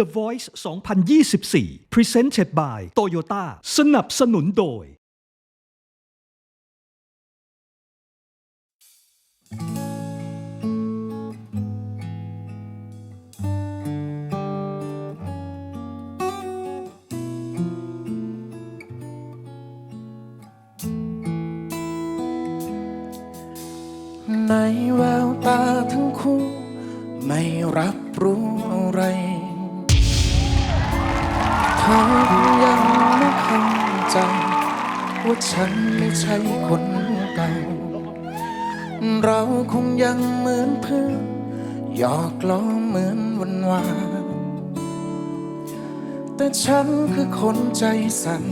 The Voice 2024 Presented by Toyota สนับสนุนโดย ในแววตาทั้งคู่ ไม่รับรู้อะไร เธอยังไม่เข้าใจ ว่าฉันไม่ใช่คนเก่า เราคงยังเหมือนเพื่อนหยอกล้อเหมือนวันวาน แต่ฉันคือคนใจสั่น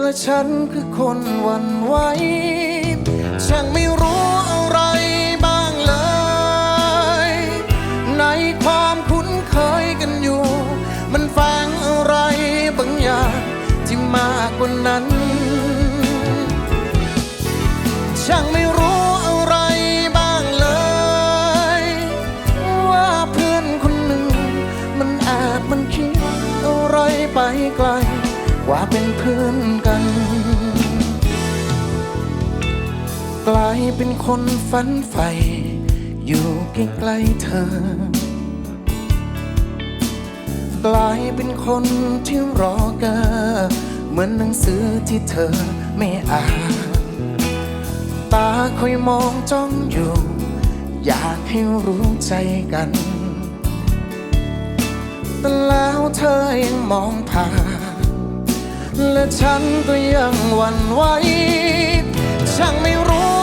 และฉันคือคนหวันไหวช่างไม่รู้ มันแอบมันคิดอะไรไปไกลกว่าเป็นเพื่อนกัน กลายเป็นคนฝันใฝ่อยู่ใกล้ๆเธอ กลายเป็นคนที่รอเกอเหมือนหนังสือที่เธอไม่อ่านตาคอยมองจ้องอยู่ อยากให้รู้ใจกัน แต่แล้วเธอยังมองผ่าน และฉันก็ยังหวั่นไหวช่างไม่รู้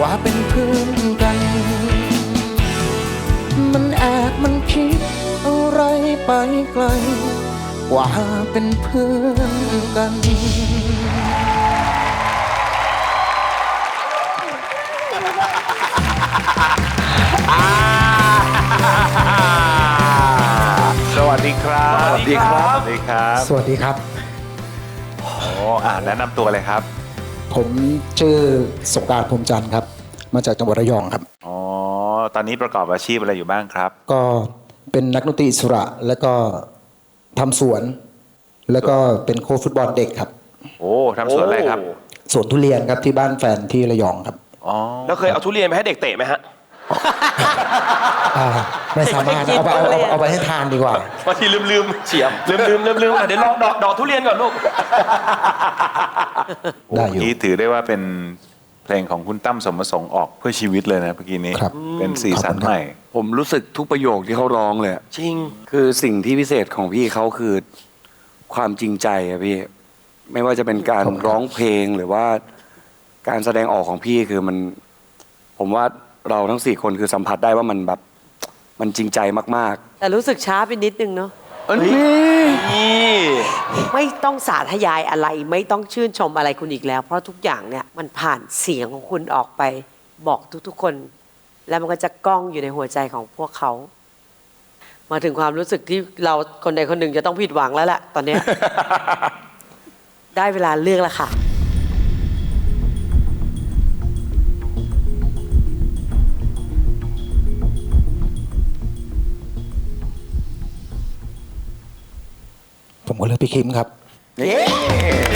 ว่าเป็นเพื่อนกัน มันแอบมันคิดอะไรไปไกลกว่าเป็นเพื่อนกัน สวัสดีครับ สวัสดีครับ สวัสดีครับ สวัสดีครับ โอ้อ่าแนะนำตัวเลยครับ ผมชื่อสงกรารภูมิจันทร์ครับ มาจากจังหวัดระยองครับ อ๋อ ตอนนี้ประกอบอาชีพอะไรอยู่บ้างครับ ก็เป็นนักดนตรีอิสระแล้วก็ทำสวน แล้วก็เป็นโค้ชฟุตบอลเด็กครับ โอ้ทำสวนอะไรครับ สวนทุเรียนครับที่บ้านแฟนที่ระยองครับ อ๋อ แล้วเคยเอาทุเรียนไปให้เด็กเตะไหมฮะ อ่าไม่สามารถเอาไปเอาเอาเอาไปให้ทานดีกว่า บางทีลืมลืมเฉียบลืมลืมลืมลืมอะเดี๋ยวลองดอกดอกทุเรียนก่อนลูก ได้อยู่นี้ถือได้ว่าเป็นเพลงของคุณตั้มสมประสงค์ออกเพื่อชีวิตเลยนะเมื่อกี้นี้ครับ เป็นสีสันขอบคุณครับใหม่ ผมรู้สึกทุกประโยคที่เขาร้องเลยอะจริง คือสิ่งที่พิเศษของพี่เขาคือ ความจริงใจอะพี่ ไม่ว่าจะเป็นการร้องเพลงหรือว่า การแสดงออกของพี่คือมัน ผมว่า เราทั้งสี่คนคือสัมผัสได้ว่ามันแบบมันจริงใจมากแต่รู้สึกช้าไปนิดนึงเนาะๆเอ้ยนี่ไม่ต้องสาธยายอะไรไม่ต้องชื่นชมอะไรคุณอีกแล้ว เพราะทุกอย่างเนี่ยมันผ่านเสียงของคุณออกไปบอกทุกๆคน แล้วมันก็จะก้องอยู่ในหัวใจของพวกเขา มาถึงความรู้สึกที่เราคนใดคนหนึ่งจะต้องผิดหวังแล้วแหละตอนเนี้ย ได้เวลาเลือกแล้วค่ะ ผมก็เลือกพี่คิมครับ เย้